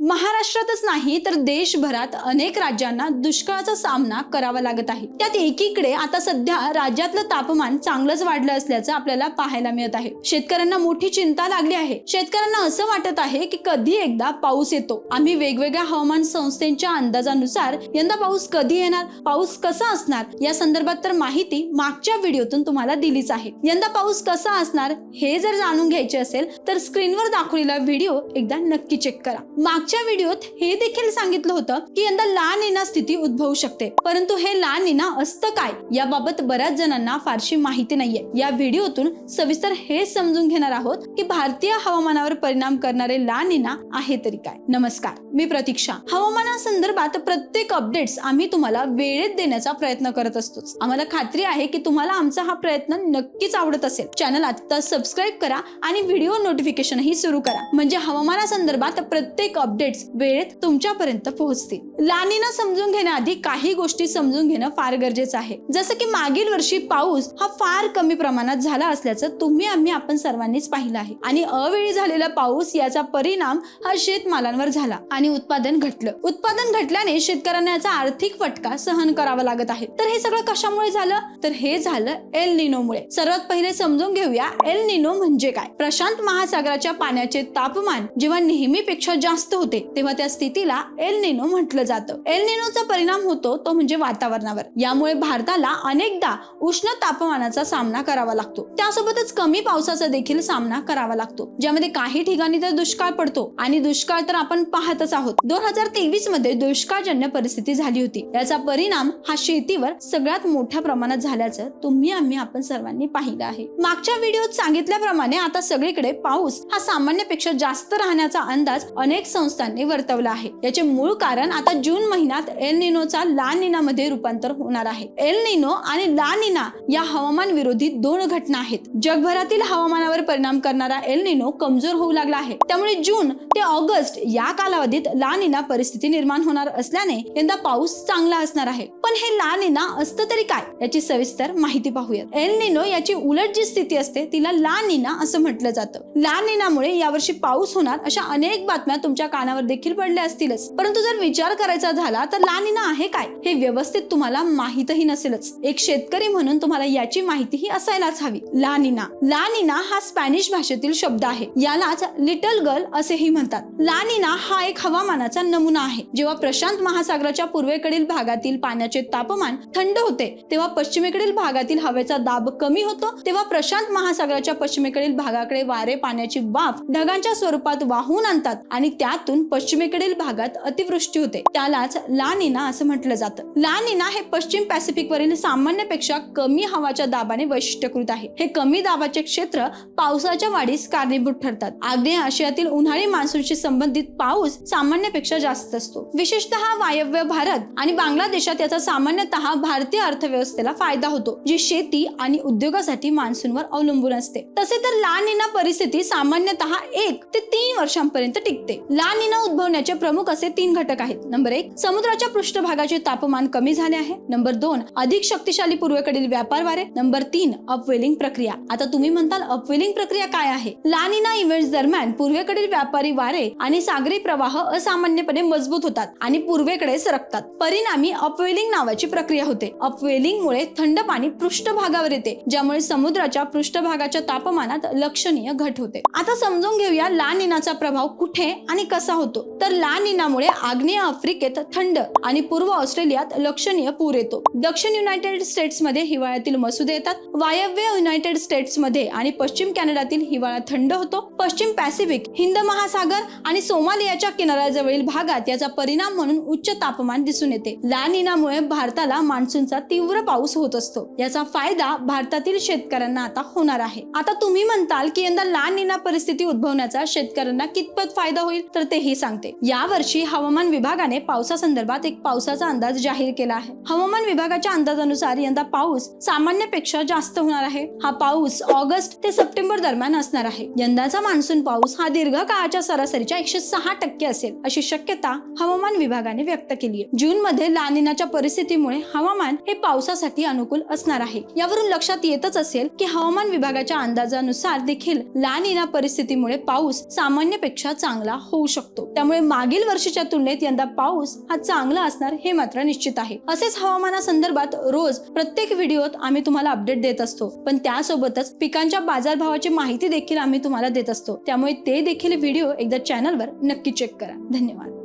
महाराष्ट्रातच नाही तर देशभरात अनेक राज्यांना दुष्काळाचा सामना करावा लागत आहे. त्यात एकीकडे आता सध्या राज्यातलं तापमान चांगलंच वाढलं असल्याचं आपल्याला पाहायला मिळत आहे. शेतकऱ्यांना मोठी चिंता लागली आहे. शेतकऱ्यांना असं वाटत आहे की कधी एकदा पाऊस येतो. आम्ही वेगवेगळ्या हवामान संस्थेच्या अंदाजानुसार यंदा पाऊस कधी येणार पाऊस कसा असणार या संदर्भात तर माहिती मागच्या व्हिडिओतून तुम्हाला दिलीच आहे. यंदा पाऊस कसा असणार हे जर जाणून घ्यायचे असेल तर स्क्रीनवर दाखवलेला व्हिडिओ एकदा नक्की चेक करा. मागच्या व्हिडिओत हे देखील सांगितलं होतं की यंदा ला निना स्थिती उद्भवू शकते. परंतु हे ला निना असतं काय? याबाबत बऱ्याच जणांना फारशी माहिती नाहीये. या व्हिडिओतून सविस्तर हे समजून घेणार आहोत की भारतीय हवामानावर परिणाम करणारे ला निना आहे तरी काय. नमस्कार मी प्रतीक्षा. हवामानासंदर्भात प्रत्येक अपडेट्स आम्ही तुम्हाला वेळेत देण्याचा प्रयत्न करत असतोच. आम्हाला खात्री आहे की तुम्हाला आमचा हा प्रयत्न नक्कीच आवडत असेल. चॅनल आता सबस्क्राईब करा आणि व्हिडिओ नोटिफिकेशनही सुरू करा. म्हणजे हवामानासंदर्भात प्रत्येक अपडेट अपडेट्स वेळेत तुमच्यापर्यंत पोहोचतील. लानीना समजून घेण्याआधी काही गोष्टी समजून घेणं फार गरजेचं आहे. जसं की मागील वर्षी पाऊस हा फार कमी प्रमाणात झाला असल्याचं तुम्ही आम्ही आपण सर्वांनीच पाहिलं आहे. आणि अवेळी झालेला पाऊस याचा परिणाम हा शेतमालांवर झाला आणि उत्पादन घटलं. उत्पादन घटल्याने शेतकऱ्यांना याचा आर्थिक फटका सहन करावा लागत आहे. तर हे सगळं कशामुळे झालं? तर हे झालं एल निनोमुळे सर्वात पहिले समजून घेऊया एल निनो म्हणजे काय? प्रशांत महासागराच्या पाण्याचे तापमान जेव्हा नेहमीपेक्षा जास्त होते तेव्हा त्या स्थितीला एल निनो म्हटलं जातं. एल निनोचा परिणाम होतो तो म्हणजे वातावरणावर. यामुळे भारताला अनेकदा उष्ण तापमानाचा सामना करावा लागतो. त्यासोबतच कमी पावसाचा देखील सामना करावा लागतो. ज्यामध्ये काही ठिकाणी तर दुष्काळ पडतो आणि दुष्काळ तर आपण पाहतच आहोत. दोन हजार तेवीसमध्ये दुष्काळजन्य परिस्थिती झाली होती. याचा परिणाम हा शेतीवर सगळ्यात मोठ्या प्रमाणात झाल्याचं तुम्ही आम्ही आपण सर्वांनी पाहिलं आहे. मागच्या व्हिडिओत सांगितल्याप्रमाणे आता सगळीकडे पाऊस हा सामान्यपेक्षा जास्त राहण्याचा अंदाज अनेक संस्था संस्थांनी वर्तवला आहे. याचे मूळ कारण आता जून महिन्यात एल निनोचा ला निनामध्ये रूपांतर होणार आहे. एल निनो आणि ला निना या हवामान विरोधी दोन घटना आहेत. जगभरातील हवामानावर परिणाम करणारा एल निनो कमजोर होऊ लागला आहे. त्यामुळे जून ते ऑगस्ट या कालावधीत ला निना परिस्थिती निर्माण होणार असल्याने यंदा पाऊस चांगला असणार आहे. पण हे ला निना असतं तरी काय? याची सविस्तर माहिती पाहूयात. एल निनो याची उलट जी स्थिती असते तिला ला निना असं म्हटलं जातं. ला निनामुळे यावर्षी पाऊस होणार अशा अनेक बातम्या तुमच्या कानावर देखील पडले असतीलच. परंतु जर विचार करायचा झाला तर लानिना आहे काय? हे व्यवस्थित तुम्हाला माहीतही नसेलच. एक शेतकरी म्हणून तुम्हाला याची माहितीही असायलाच हवी. लानिना. लानिना हा स्पॅनिश भाषेतील शब्द आहे. यालाच लिटल गर्ल असेही म्हणतात. लानिना हा एक हवामानाचा नमुना आहे. जेव्हा प्रशांत महासागराच्या पूर्वेकडील भागातील पाण्याचे तापमान थंड होते तेव्हा पश्चिमेकडील भागातील हवेचा दाब कमी होतो तेव्हा प्रशांत महासागराच्या पश्चिमेकडील भागाकडे वारे पाण्याची वाफ ढगांच्या स्वरूपात वाहून आणतात आणि त्यातून पश्चिमेकडील भागात अतिवृष्टी होते. त्यालाच ला निना असं म्हटलं जातं. ला निना हे पश्चिम पॅसिफिक वरील सामान्यपेक्षा कमी हवाच्या दाबाने वैशिष्ट्यकृत आहे. हे कमी दाबाचे क्षेत्र पावसाच्या वाढीस कारणीभूत ठरतात. आग्नेय आशियातील उन्हाळी मान्सूनशी संबंधित पाऊस सामान्यपेक्षा जास्त असतो. विशेषतः वायव्य भारत आणि बांगलादेशात याचा सामान्यतः भारतीय अर्थव्यवस्थेला फायदा होतो जी शेती आणि उद्योगासाठी मान्सूनवर अवलंबून असते. तसे तर ला निना परिस्थिती सामान्यतः एक ते तीन वर्षांपर्यंत टिकते. ला निना न उद्भवण्याचे प्रमुख असे तीन घटक आहेत. नंबर एक समुद्राच्या पृष्ठभागाचे तापमान कमी झाले आहे. नंबर दोन अधिक शक्तिशाली पूर्वेकडील व्यापार वारे. नंबर तीन अपवेलिंग प्रक्रिया. आता तुम्ही म्हणताल अपवेलिंग प्रक्रिया काय आहे? लानिना इव्हेंट दरम्यान पूर्वेकडील व्यापारी वारे आणि सागरी प्रवाह असामान्यपणे मजबूत होतात आणि पूर्वेकडे सरकतात. परिणामी अपवेलिंग नावाची प्रक्रिया होते. अपवेलिंग मुळे थंड पाणी पृष्ठभागावर येते ज्यामुळे समुद्राच्या पृष्ठभागाच्या तापमानात लक्षणीय घट होते. आता समजून घेऊया लानिनाचा प्रभाव कुठे आणि कसा होतो. तर ला निनामुळे आग्नेय आफ्रिकेत थंड आणि पूर्व ऑस्ट्रेलियात लक्षणीय पूर येतो. दक्षिण युनायटेड स्टेट्समध्ये हिवाळ्यातील मसुदे येतात. वायव्य युनायटेड स्टेट्समध्ये आणि पश्चिम कॅनडातील हिवाळा थंड होतो. पश्चिम पॅसिफिक हिंद महासागर आणि सोमालियाच्या किनाऱ्याजवळील भागात याचा परिणाम म्हणून उच्च तापमान दिसून येते. ला निनामुळे भारताला मान्सूनचा तीव्र पाऊस होत असतो. याचा फायदा भारतातील शेतकऱ्यांना आता होणार आहे. आता तुम्ही म्हणताल की यंदा ला निना परिस्थिती उद्भवण्याचा शेतकऱ्यांना कितपत फायदा होईल? तर ते तेही सांगते. यावर्षी हवामान विभागाने पावसासंदर्भात एक पावसाचा अंदाज जाहीर केला आहे. हवामान विभागाच्या अंदाजानुसार यंदा पाऊस सामान्यपेक्षा जास्त होणार आहे. हा पाऊस ऑगस्ट ते सप्टेंबर दरम्यान असणार आहे. यंदाचा मान्सून पाऊस हा दीर्घकाळाच्या सरासरीच्या एकशे सहा टक्के असेल अशी शक्यता हवामान विभागाने व्यक्त केली आहे. जून मध्ये लानिनाच्या परिस्थितीमुळे हवामान हे पावसासाठी अनुकूल असणार आहे. यावरून लक्षात येतच असेल की हवामान विभागाच्या अंदाजानुसार देखील लानिना परिस्थितीमुळे पाऊस सामान्यपेक्षा चांगला होऊ शकतो. शकतो. त्यामुळे मागील वर्षीच्या तुलनेत यंदा पाऊस हा चांगला असणार हे मात्र निश्चित आहे. असेच हवामानासंदर्भात रोज प्रत्येक व्हिडिओत आम्ही तुम्हाला अपडेट देत असतो. पण त्यासोबतच पिकांच्या बाजारभावाची माहिती देखील आम्ही तुम्हाला देत असतो. त्यामुळे ते देखील व्हिडिओ एकदा चॅनलवर नक्की चेक करा. धन्यवाद.